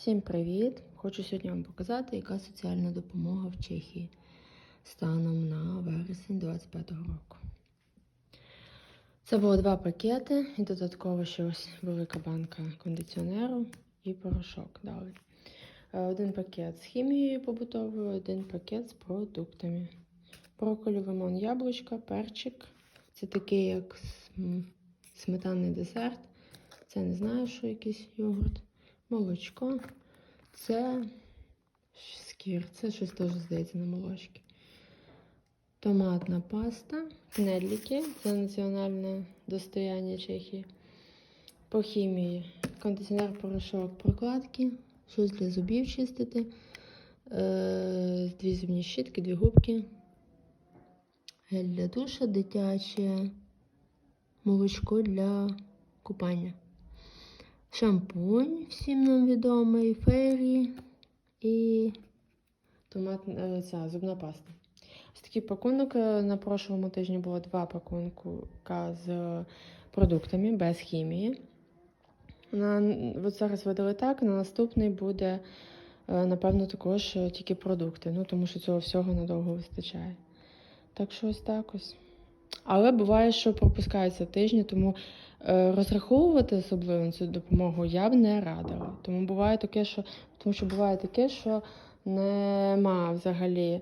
Всім привіт! Хочу сьогодні вам показати, яка соціальна допомога в Чехії станом на вересень 25-го року. Це було два пакети і додатково ще ось велика банка кондиціонеру і порошок дали. Е, Один пакет з хімією побутовою, один пакет з продуктами. Брокколі, лимон, яблучка, перчик. Це такий як сметанний десерт. Це не знаю, що якийсь йогурт. Молочко. Це скір. Це щось теж здається на молочки. Томатна паста. Кнедліки. Це національне достояння Чехії. По хімії. Кондиціонер, порошок, прокладки. Щось для зубів чистити. Е, дві зубні щітки, дві губки. Гель для душа, дитяче. Молочко для купання. Шампунь, всім нам відомий, фейрі і томат, е, ця зубна паста. Ось такий пакунок. е, На прошлому тижні було два пакунка з продуктами без хімії. На, от зараз видали так, на наступний буде, е, напевно, також тільки продукти. Ну, тому що цього всього надовго вистачає. Так що ось так ось. Але буває, що пропускаються тижні, тому е, розраховувати особливо на цю допомогу я б не радила. Тому буває таке, що тому що буває таке, що нема взагалі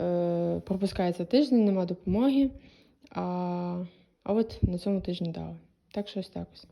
е, пропускається тиждень, нема допомоги. А, а от на цьому тижні дали. Так що ось так ось.